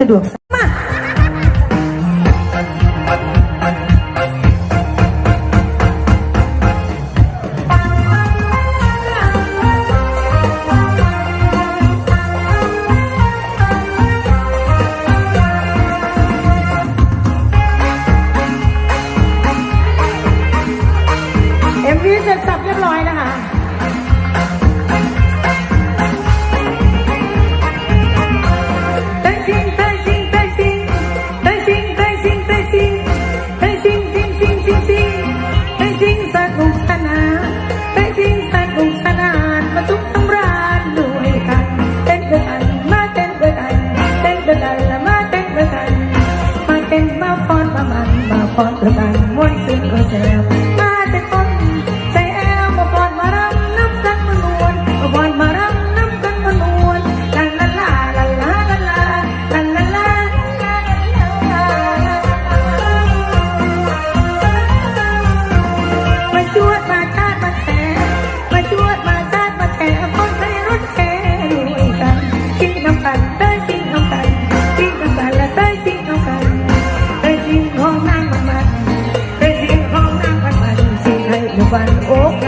สะดวกมาเสร็จสับเรียบร้อยนะคะ ฝันประกา 管我。